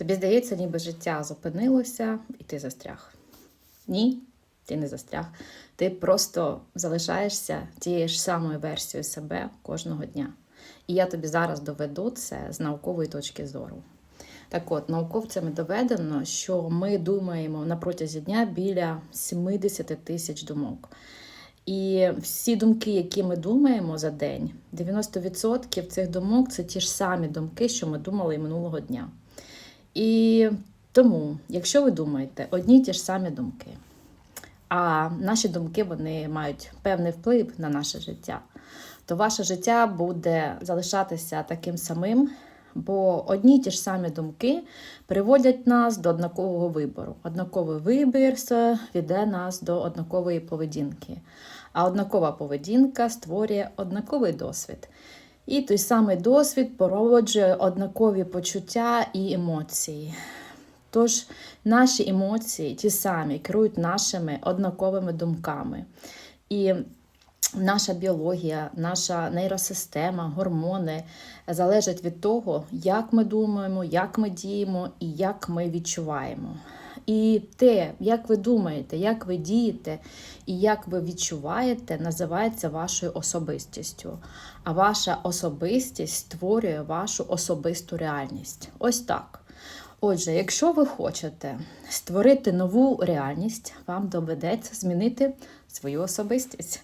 Тобі здається, ніби життя зупинилося і ти застряг. Ні, ти не застряг. Ти просто залишаєшся тією ж самою версією себе кожного дня. І я тобі зараз доведу це з наукової точки зору. Так от, науковцями доведено, що ми думаємо на протязі дня біля 70 тисяч думок. І всі думки, які ми думаємо за день, 90% цих думок це ті ж самі думки, що ми думали і минулого дня. І тому, якщо ви думаєте одні й ті ж самі думки, а наші думки вони мають певний вплив на наше життя, то ваше життя буде залишатися таким самим, бо одні й ті ж самі думки приводять нас до однакового вибору. Однаковий вибір веде нас до однакової поведінки. А однакова поведінка створює однаковий досвід. І той самий досвід породжує однакові почуття і емоції. Тож наші емоції, ті самі, керують нашими однаковими думками. І наша біологія, наша нейросистема, гормони залежать від того, як ми думаємо, як ми діємо і як ми відчуваємо. І те, як ви думаєте, як ви дієте і як ви відчуваєте, називається вашою особистістю. А ваша особистість створює вашу особисту реальність. Ось так. Отже, якщо ви хочете створити нову реальність, вам доведеться змінити свою особистість.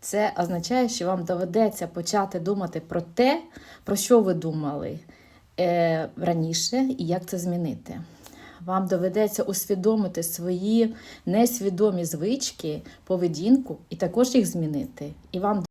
Це означає, що вам доведеться почати думати про те, про що ви думали е, раніше, і як це змінити. Вам доведеться усвідомити свої несвідомі звички, поведінку і також їх змінити. І вам